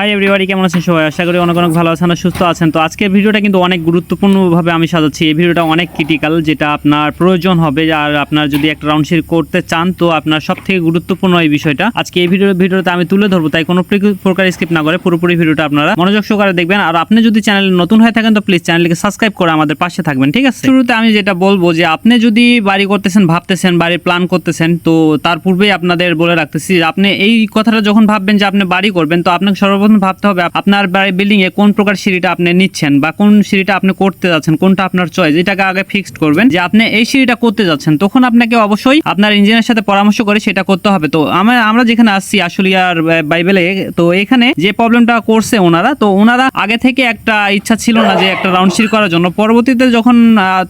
High everybody কেমন আছেন সবাই? আশা করি অনেক অনেক ভালো আছেন সুস্থ আছেন। তো আজকের ভিডিওটা কিন্তু অনেক গুরুত্বপূর্ণভাবে আমি সাজাচ্ছি। এই ভিডিওটা অনেক ক্রিটিক্যাল যেটা আপনার প্রয়োজন হবে আর আপনার যদি একটা রাউন্ড শেয়ার করতে চান, তো আপনার সব থেকে গুরুত্বপূর্ণ এই বিষয়টা। আজকে এই ভিডিও ভিডিওতে আমি তুলে ধরবো, তাই কোনো প্রকার স্কিপ না করে পুরোপুরি ভিডিওটা আপনারা মনোযোগ সহকারে দেখবেন। আর আপনি যদি চ্যানেল নতুন হয়ে থাকেন, তো প্লিজ চ্যানেলকে সাবস্ক্রাইব করে আমাদের পাশে থাকবেন, ঠিক আছে? শুরুতে আমি যেটা বলব যে, আপনি যদি বাড়ি করতেছেন, ভাবতেছেন, বাড়ির প্ল্যান করতেছেন, তো তার পূর্বেই আপনাদের বলে রাখতেছি আপনি এই কথাটা যখন ভাববেন যে, আপনি বাড়ি করবেন, তো আপনাকে সর্বপ্রথম ভাবতে হবে আপনার বাড়ি বিল্ডিং এ কোন প্রকার সিঁড়িটা আপনি নিচ্ছেন বা কোন সিঁড়িটা আপনি করতে যাচ্ছেন কোনটা আপনার চয়েস এটাকে আগে ফিক্সড করবেন। যে আপনি এই সিঁড়িটা করতে যাচ্ছেন তখন আপনাকে অবশ্যই আপনার ইঞ্জিনিয়ারের সাথে পরামর্শ করে সেটা করতে হবে। তো আমরা আমরা যেখানে আসছি আশুলিয়ার বাইবেলে তো এখানে যে প্রবলেমটা করছে ওনারা তো ওনারা আগে থেকে একটা ইচ্ছা ছিল না যে একটা রাউন্ড সিঁড়ি করার জন্য। পরবর্তীতে যখন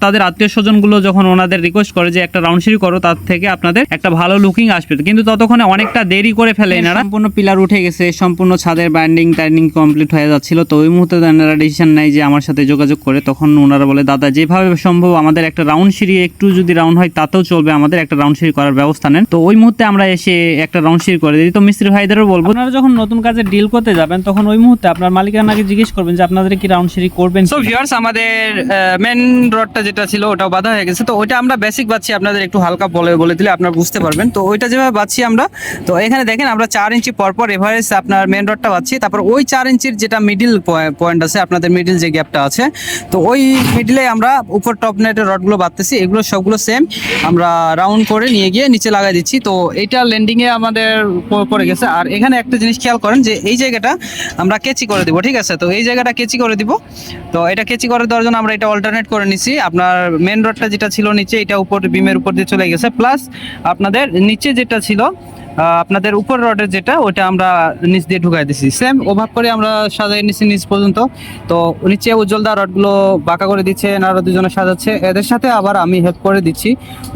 তাদের আত্মীয় স্বজনগুলো যখন ওনাদের রিকোয়েস্ট করে যে একটা রাউন্ড সিঁড়ি করো তার থেকে আপনাদের একটা ভালো লুকিং আসবে। কিন্তু ততক্ষণে অনেকটা দেরি করে ফেলে এনারা। সম্পূর্ণ পিলার উঠে গেছে সম্পূর্ণ ছাদের বাইন্ডিং টাইন্ডিং কমপ্লিট হয়ে যাচ্ছিল। তো ওই মুহূর্তে এনারা ডিসিশন নেয় যে আমার সাথে যোগাযোগ করে। তখন ওনারা বলে দাদা যেভাবে সম্ভব আমাদের একটা রাউন্ড সিঁড়ি একটু যদি রাউন্ড হয় তাতেও চলবে। আমাদের একটা রাউন্ড সিঁড়ি করার ব্যবস্থা নেন। তো ওই মুহূর্তে আমরা এসে একটা রাউন্ড সিঁড়ি করে দিই। তো মিস্ত্রি ভাইদেরও বলব আপনারা যখন নতুন কাজে ডিল করতে যাবেন তখন ওই মুহূর্তে আপনার মালিকানাকে জিজ্ঞেস করবেন যে আপনাদের কি রাউন্ড সিঁড়ি করবেন সো ভিউয়ার্স আমাদের মেন রডটা যেটা ছিল ওটাও বাধা হয়ে গেছে। তো ওইটা আমরা বেসিক বাচ্ছি আপনাদের একটু হালকা বলে বলে দিলে আপনারা বুঝতে পারবেন। তো ওইটা যেভাবে বাচ্ছি আমরা তো এখানে দেখেন আমরা চার ইঞ্চি পরপর এভারেজ আপনার মেন রডটা বাচ্ছি তারপর ওই চার ইঞ্চির যেটা মিডিল পয়েন্ট আছে, আপনাদের মিডিল যে গ্যাপটা আছে, তো ওই মিডিলে আমরা উপর টপ নেটের রডগুলো বাঁধতেছি, এগুলো সবগুলো সেম আমরা রাউন্ড করে নিয়ে গিয়ে নিচে লাগাই দিচ্ছি। তো এইটা ল্যান্ডিংয়ে আমাদের পড়ে গেছে। আর এখানে একটা জিনিস খেয়াল করেন যে এই জায়গাটা আমরা কেচি করে দিব, ঠিক আছে? তো এই জায়গাটা কেচি করে দিব। তো এটা কেচি করে দেওয়ার জন্য আমরা এটা অল্টারনেট করে নিছি। আপনার মেন রডটা যেটা ছিল নিচে, এটা উপর বিমের উপর দিয়ে চলে গেছে। প্লাস আপনাদের নিচে যেটা ছিল আপনাদের উপর রডের যেটা ওটা আমরা নিচ দিয়ে ঢুকাই দিছি। সেম ওভাব করে আমরা সাজাই নিছি নিচ পর্যন্ত। তো নিচে উজ্জ্বলদা রডগুলো বাঁকা করে দিচ্ছে এনারা দুজনে সাজাচ্ছে। এদের সাথে আবার আমি হেল্প করে দিচ্ছি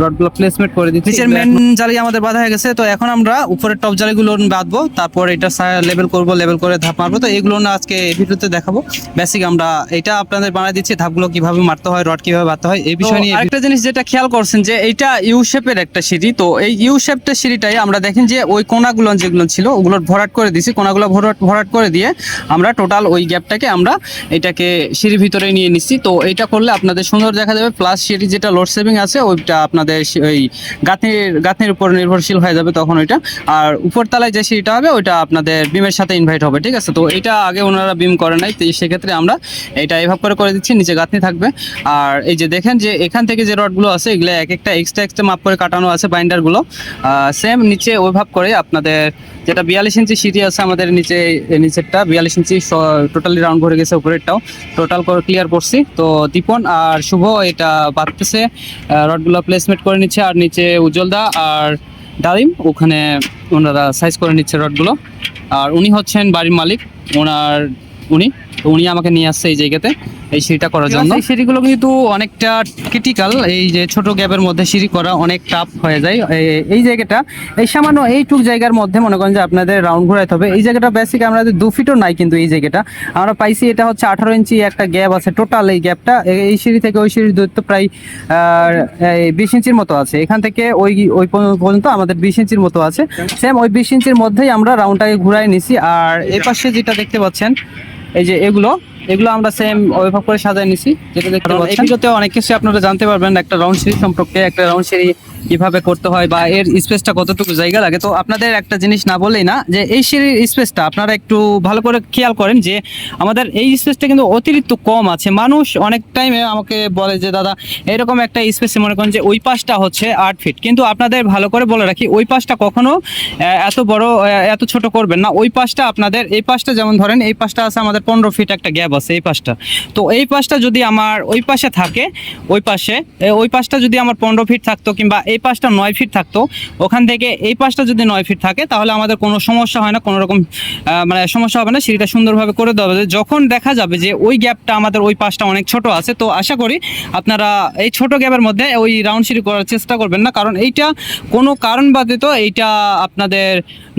রডগুলো প্লেসমেন্ট করে দিচ্ছি। নিচের মেন জালি আমাদের বাঁধা হয়ে গেছে তো এখন আমরা উপরের টপ জালিগুলো বাঁধবো তারপর এটা লেভেল করব লেভেল করে ধাপ মারবো। তো এগুলো না আজকে এই ভিডিওতে দেখাবো। বেসিক আমরা এটা আপনাদের বানাই দিচ্ছি ধাপগুলো কীভাবে মারতে হয় রড কীভাবে বাঁধতে হয় এই বিষয় নিয়ে একটা জিনিস যেটা খেয়াল করছেন যে এটা ইউ শেপের একটা সিঁড়ি। তো এই ইউ শেপটা সিঁড়িটাই আমরা দেখেন যে ওই কোনাগুলো যেগুলো ছিল, ওগুলো ভরাট করে দিছি। কোনাগুলো ভরাট ভরাট করে দিয়ে আমরা টোটাল ওই গ্যাপটাকে আমরা এটাকে সিঁড়ির ভিতরে নিয়ে নিচ্ছি। তো এটা করলে আপনাদের সুন্দর দেখা যাবে প্লাস সিঁড়ি যেটা লোড সেভিং আছে, ওইটা আপনাদের ওই গাঁথনির গাঁথনির উপর নির্ভরশীল হয়ে যাবে তখন ওইটা। আর উপরতলায় যে সিঁড়িটা হবে, ওইটা আপনাদের বিমের সাথে ইনভাইট হবে, ঠিক আছে? তো এটা আগে ওনারা বিম করে নাই, তো সেক্ষেত্রে আমরা এটা এভাবে করে করে দিচ্ছি, নিচে গাঁথনি থাকবে। আর এই যে দেখেন যে এখান থেকে যে রডগুলো আছে, এগুলো এক একটা এক্সট্রা এক্সট্রা মাপ করে কাটানো আছে বাইন্ডারগুলো সেম নিচে ওইভাবে করে আপনাদের যেটা বিয়াল্লিশ ইঞ্চি সিঁড়ি আছে আমাদের নিচে নিচেরটা, বিয়াল্লিশ ইঞ্চি টোটালি রাউন্ড ভরে গেছে উপরেরটাও। টোটাল ক্লিয়ার করছি। তো দীপন আর শুভ, এটা বাঁধতেছে রডগুলো প্লেসমেন্ট করে নিচ্ছে, আর নিচে উজ্জ্বলদা আর ডালিম, ওখানে ওনারা সাইজ করে নিচ্ছে রডগুলো। আর উনি হচ্ছেন বাড়ির মালিক, ওনার, উনি তো উনি আমাকে নিয়ে আসছে এই জায়গাতে এই সিঁড়িটা করার জন্য। এই সিঁড়িগুলো কিন্তু অনেকটা ক্রিটিক্যাল এই যে ছোট গ্যাপের মধ্যে সিঁড়ি করা অনেক টাফ হয়ে যায়। এই- জায়গাটা এই সামান্য এইটুক জায়গার মধ্যে মনে করেন যে আপনাদের রাউন্ড ঘোরাইতে হবে। এই জায়গাটা বেসিক আমাদের দু ফিটও নাই কিন্তু এই জায়গাটা আমরা পাইছি এটা হচ্ছে আঠারো ইঞ্চি একটা গ্যাপ আছে টোটাল এই গ্যাপটা এই সিঁড়ি থেকে ওই সিঁড়ির দূরত্ব প্রায় বিশ ইঞ্চির মতো আছে। এখান থেকে ওই ওই পর্যন্ত আমাদের বিশ ইঞ্চির মতো আছে। সেম ওই বিশ ইঞ্চির মধ্যেই আমরা রাউন্ডটাকে ঘুরাই নিছি। আর এই পাশে যেটা দেখতে পাচ্ছেন এই যে এগুলো এগুলো আমরা সেম ওইভাবে করে সাজায় নিছি যেটা দেখতে পাচ্ছেন। এই ভিডিওতে অনেক কিছু আপনারা জানতে পারবেন একটা রাউন্ড সিঁড়ি সম্পর্কে একটা রাউন্ড সিঁড়ি কীভাবে করতে হয় বা এর স্পেসটা কতটুকু জায়গা লাগে। তো আপনাদের একটা জিনিস না বললেই না যে এই সিঁড়ির স্পেসটা আপনারা একটু ভালো করে খেয়াল করেন যে আমাদের এই স্পেসটা কিন্তু অতিরিক্ত কম আছে। মানুষ অনেক টাইমে আমাকে বলে যে দাদা এরকম একটা স্পেসে মনে করেন যে ওই পাশটা হচ্ছে আট ফিট কিন্তু আপনাদের ভালো করে বলে রাখি ওই পাশটা কখনো এত বড় এত ছোট করবেন না। ওই পাশটা আপনাদের এই পাশটা যেমন ধরেন এই পাশটা আছে আমাদের পনেরো ফিট একটা গ্যাপ আছে এই পাশটা। তো এই পাশটা যদি আমার ওই পাশে থাকে, ওই পাশে ওই পাশটা যদি আমার পনেরো ফিট থাকতো কিংবা এই পাশটা নয় ফিট থাকতো, ওখান থেকে এই পাশটা যদি নয় ফিট থাকে, তাহলে আমাদের কোনো সমস্যা হয় না, কোনো রকম মানে সমস্যা হবে না, সিঁড়িটা সুন্দরভাবে করে দেওয়া হবে যখন দেখা যাবে যে ওই গ্যাপটা আমাদের ওই পাশটা অনেক ছোট আছে, তো আশা করি আপনারা এই ছোট গ্যাপের মধ্যে ওই রাউন্ড সিঁড়ি করার চেষ্টা করবেন না, কারণ এইটা কোনো কারণ বাদে তো এইটা আপনাদের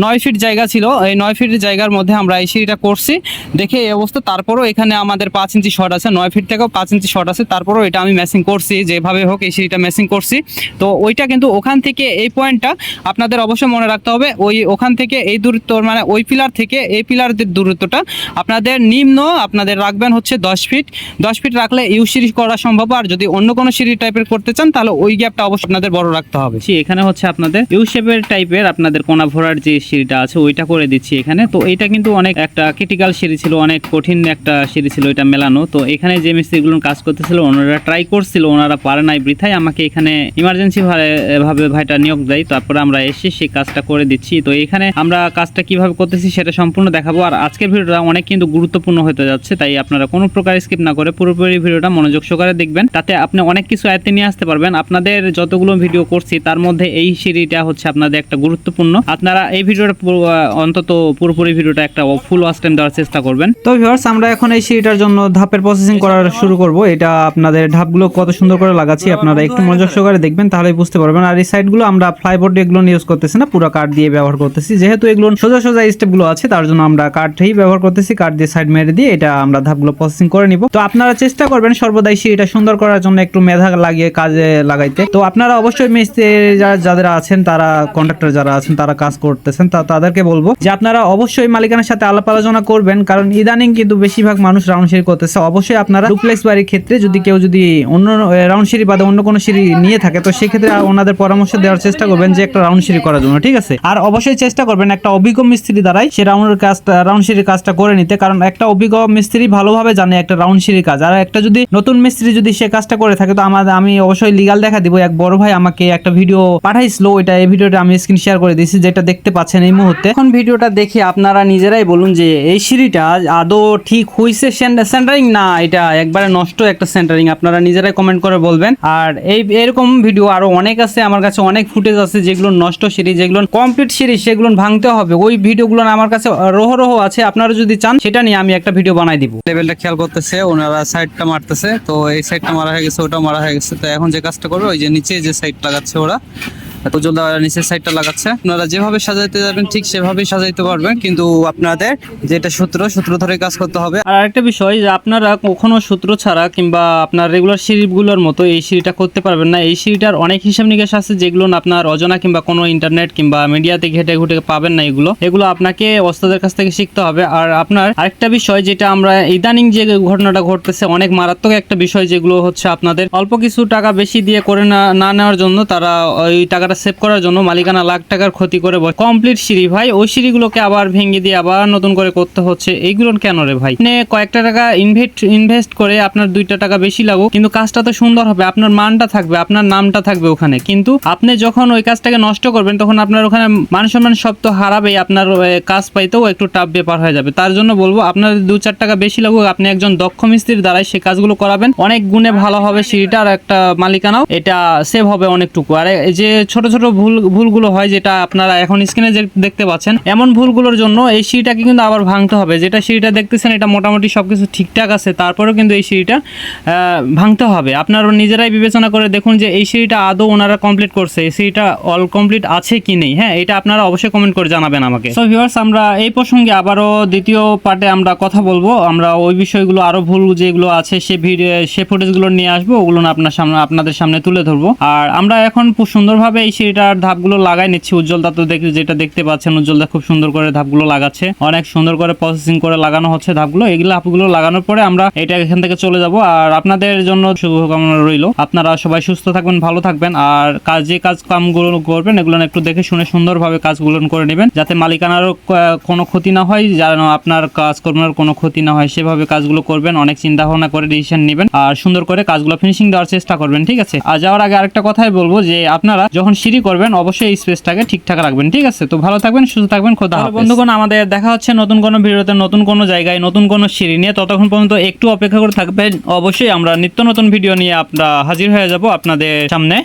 নয় ফিট জায়গা ছিল, এই নয় ফিট জায়গার মধ্যে আমরা এই সিঁড়িটা করছি। দেখে এই অবস্থা, তারপরও এখানে আমাদের পাঁচ ইঞ্চি শর্ট আছে, নয় ফিট থেকেও পাঁচ ইঞ্চি শর্ট আছে। তারপরও এটা আমি ম্যাচিং করছি, যেভাবে হোক এই সিঁড়িটা ম্যাচিং করছি। তো ওইটা কিন্তু ওখান থেকে এই পয়েন্টটা আপনাদের অবশ্যই মনে রাখতে হবে, ওই ওখান থেকে এই দূরত্ব মানে ওই পিলার থেকে এই পিলার দূরত্বটা আপনাদের নিম্ন আপনাদের রাখবেন হচ্ছে দশ ফিট। দশ ফিট রাখলে ইউ সিঁড়ি করা সম্ভব, আর যদি অন্য কোনো সিঁড়ি টাইপের করতে চান, তাহলে ওই গ্যাপটা অবশ্যই আপনাদের বড় রাখতে হবে। এখানে হচ্ছে আপনাদের ইউ শেপের টাইপের আপনাদের কোনা ভরার যে সিঁড়িটা আছে, ওইটা করে দিচ্ছি এখানে। তো এইটা কিন্তু অনেক একটা ক্রিটিক্যাল সিঁড়ি ছিল, অনেক কঠিন একটা সিঁড়ি ছিল এটা মেলানো। তো এখানে যে মিস্ত্রিগুলো কাজ করতেছিল, ওনারা ট্রাই করছিল, ওনারা পারে নাই বৃথায়। আমাকে এখানে ইমার্জেন্সি ভাবে ভাইটা নিয়োগ দেয়। তারপরে আমরা এসে সেই কাজটা করে দিচ্ছি। তো এখানে আমরা কাজটা কীভাবে করতেছি সেটা সম্পূর্ণ দেখাবো। আর আজকের ভিডিওটা অনেক কিন্তু গুরুত্বপূর্ণ হতে যাচ্ছে, তাই আপনারা কোনো প্রকার স্কিপ না করে পুরোপুরি ভিডিওটা মনোযোগ সহকারে দেখবেন। তাতে আপনি অনেক কিছু আয়ত্তে নিয়ে আসতে পারবেন। আপনাদের যতগুলো ভিডিও করছি, তার মধ্যে এই সিঁড়িটা হচ্ছে আপনাদের একটা গুরুত্বপূর্ণ। আপনারা এই ভিডিওটা অন্তত পুরোপুরি ভিডিওটা একটা ফুল ওয়াচ টাইম দেওয়ার চেষ্টা করবেন। তো ভিউয়ার্স আমরা এখন এই সিঁড়িটার জন্য ধাপের প্রসেসিং করা শুরু করব। এটা আপনাদের ধাপগুলো কত সুন্দর করে লাগাচ্ছি আপনারা একটু মনোযোগ সহকারে দেখবেন তাহলেই বুঝতে পারবেন। আর এই সাইডগুলো আমরা ফ্লাইবোর্ড এগুলো ইউজ করতেছি না পুরো কাঠ দিয়ে ব্যবহার করতেছি। যেহেতু এগুলো সোজা সোজা স্টেপগুলো আছে তার জন্য আমরা কাঠই ব্যবহার করতেছি কাঠ দিয়ে সাইড মেরে দিয়ে এটা আমরা ধাপগুলো প্রসেসিং করে নিব। তো আপনারা চেষ্টা করবেন সর্বদাই এটা সুন্দর করার জন্য একটু মেধা লাগিয়ে কাজে লাগাইতে। তো আপনারা অবশ্যই মিস্ত্রি যারা যারা আছেন তারা কন্ট্রাক্টর যারা আছেন তারা কাজ করতেছেন তা তাদেরকে বলব যে আপনারা অবশ্যই মালিকানের সাথে আলাপ আলোচনা করবেন কারণ ইদানিং কিন্তু বেশিরভাগ মানুষ রাউন্ড সিঁড়ি করতেছে। অবশ্যই আপনারা ডুপ্লেক্স বাড়ির ক্ষেত্রে যদি কেউ যদি অন্য রাউন্ড সিঁড়ি বাদে অন্য কোনো সিঁড়ি নিয়ে থাকে, তো সেক্ষেত্রে ওনাদের পরামর্শ দেওয়ার চেষ্টা করবেন যে একটা রাউন্ড সিঁড়ি করার জন্য, ঠিক আছে? আর অবশ্যই চেষ্টা করবেন একটা অভিজ্ঞ মিস্ত্রি দ্বারাই সে রাউন্ডের কাজটা, রাউন্ড সিঁড়ির কাজটা করে নিতে, কারণ একটা অভিজ্ঞ মিস্ত্রি ভালোভাবে জানে একটা রাউন্ড সিঁড়ির কাজ। আর একটা যদি নতুন মিস্ত্রি যদি সে কাজটা করে থাকে, তো আমাদের, আমি অবশ্যই লিগাল দেখা দিব। এক বড় ভাই আমাকে একটা ভিডিও পাঠাইছিল, ওইটা এই ভিডিওটা আমি স্ক্রিন শেয়ার করে দিয়েছি, যেটা দেখতে পাচ্ছেন এই মুহূর্তে। এখন ভিডিওটা দেখে আপনারা নিজেরাই বলুন যে এই সিঁড়িটা আদৌ ঠিক হইছে সেন্টারিং না, এটা একবারে নষ্ট একটা সেন্টারিং আপনারা নিজেরাই কমেন্ট করে বলবেন। আর এই এরকম ভিডিও আরও অনেক আছে। আমার কাছে অনেক ফুটেজ আছে যেগুলো নষ্ট সিঁড়ি যেগুলো কমপ্লিট সিঁড়ি সেগুলো ভাঙতে হবে। ওই ভিডিওগুলো আমার কাছে রহ রহ আছে। আপনারা যদি চান, সেটা নিয়ে আমি একটা ভিডিও বানাই দিব। লেভেলটা খেয়াল করতেছে, ওনারা সাইডটা মারতেছে। তো এই সাইডটা মারা হয়ে গেছে, ওটা মারা হয়ে গেছে। তো এখন যে কাজটা করবে, ওই যে নিচে যে সাইড লাগাচ্ছে ওরা নিচের সাইডটা লাগাচ্ছে, আপনারা যেভাবে সাজাইতে যাবেন, ঠিক সেভাবেই সাজাইতে পারবেন। কিন্তু আপনাদের যেটা সূত্র সূত্র ধরে কাজ করতে হবে। আর আরেকটা বিষয় যে আপনারা কখনো সূত্র ছাড়া কিংবা আপনার রেগুলার সিঁড়িগুলোর মতো এই সিঁড়িটা করতে পারবেন না। এই সিঁড়িটার অনেক হিসাব নিকাশ আছে যেগুলো আপনার কিংবা কোনো ইন্টারনেট কিংবা মিডিয়াতে ঘেটে ঘুটে পাবেন না এগুলো। এগুলো আপনাকে ওস্তাদের কাছ থেকে শিখতে হবে। আর আপনার আরেকটা বিষয় যেটা আমরা ইদানিং যে ঘটনাটা ঘটতেছে, অনেক মারাত্মক একটা বিষয় যেগুলো হচ্ছে আপনাদের অল্প কিছু টাকা বেশি দিয়ে করে না নেওয়ার জন্য তারা ওই টাকাটা সেভ করার জন্য মালিকানা লাখ টাকার ক্ষতি করে কমপ্লিট সিঁড়ি, ভাই। ওই সিঁড়িগুলোকে আবার ভেঙে দিয়ে আবার নতুন করে করতে হচ্ছে? এইগুলো কেন রে, ভাই? মানে কয়েকটা টাকা ইনভেস্ট ইনভেস্ট করে আপনার দুইটা টাকা বেশি লাগুক, কিন্তু কাজটা তো সুন্দর হবে। আপনার মানটা থাকবে, আপনার নামটা থাকবে ওখানে। কিন্তু আপনি যখন ওই কাজটাকে নষ্ট করবেন, তখন আপনার ওখানে মান সম্মান সব তো হারাবেই, আপনার কাজ পাইতেও একটু টাপ ব্যাপার হয়ে যাবে। তার জন্য বলব, আপনার দু চার টাকা বেশি লাগুক, আপনি একজন দক্ষ মিস্ত্রির দ্বারাই সে কাজগুলো করাবেন। অনেক গুণে ভালো হবে সিঁড়িটা আর একটা মালিকানাও। এটা সেভ হবে অনেকটুকু। আর, এই যে ছোট ছোট ছোট ভুল, ভুলগুলো হয় যেটা আপনারা এখন স্ক্রিনে দেখতে পাচ্ছেন, এমন ভুলগুলোর জন্য এই সিঁড়িটাকে কিন্তু আবার ভাঙতে হবে। যেটা সিঁড়িটা দেখতেছেন, এটা মোটামুটি সবকিছু ঠিকঠাক আছে, তারপরেও কিন্তু এই সিঁড়িটা ভাঙতে হবে। আপনারা নিজেরাই বিবেচনা করে দেখুন যে এই সিঁড়িটা আদৌ ওনারা কমপ্লিট করছে, এই সিঁড়িটা অল কমপ্লিট আছে কি নেই হ্যাঁ? এটা আপনারা অবশ্যই কমেন্ট করে জানাবেন আমাকে। সো ভিউয়ার্স আমরা এই প্রসঙ্গে আবারও দ্বিতীয় পার্টে আমরা কথা বলব। আমরা ওই বিষয়গুলো, আরও ভুল যেগুলো আছে, সে ভিডিও সে ফুটেজগুলো নিয়ে আসব, ওগুলো আপনার সামনে, আপনাদের সামনে তুলে ধরবো। আর আমরা এখন সুন্দরভাবে এই সিঁড়িটার ধাপগুলো লাগাই নিচ্ছি উজ্জ্বলদা তো দেখি, যেটা দেখতে পাচ্ছেন উজ্জ্বলদা খুব সুন্দর করে ধাপগুলো লাগাচ্ছে। অনেক সুন্দর করে প্রসেসিং করে লাগানো হচ্ছে ধাপগুলো। এগুলো ধাপগুলো লাগানোর পরে আমরা এটা এখান থেকে চলে যাব। আর আপনাদের জন্য শুভকামনা রইল। আপনারা সবাই সুস্থ থাকবেন, ভালো থাকবেন। আর কাজ কামগুলো করবেন, এগুলো একটু দেখে শুনে সুন্দরভাবে কাজগুলো করে নেবেন, যাতে মালিকানারও কোনো ক্ষতি না হয়, যেন আপনার কাজকর্মের কোনো ক্ষতি না হয়। সেভাবে কাজগুলো করবেন, অনেক চিন্তা ভাবনা করে ডিসিশন নেবেন। আর সুন্দর করে কাজগুলো ফিনিশিং দেওয়ার চেষ্টা করবেন, ঠিক আছে? আর যাওয়ার আগে আরেকটা কথাই বলব যে, আপনারা যখন সিঁড়ি করবেন অবশ্যই এই স্পেসটাকে ঠিকঠাক রাখবেন ঠিক আছে? তো ভালো থাকবেন সুস্থ থাকবেন খোদা। বন্ধুগণ আমাদের দেখা হচ্ছে নতুন কোনো ভিডিওতে নতুন কোনো জায়গায় নতুন কোনো সিঁড়ি নিয়ে। ততক্ষণ পর্যন্ত একটু অপেক্ষা করে থাকবেন। অবশ্যই আমরা নিত্য নতুন ভিডিও নিয়ে আমরা হাজির হয়ে যাব আপনাদের সামনে।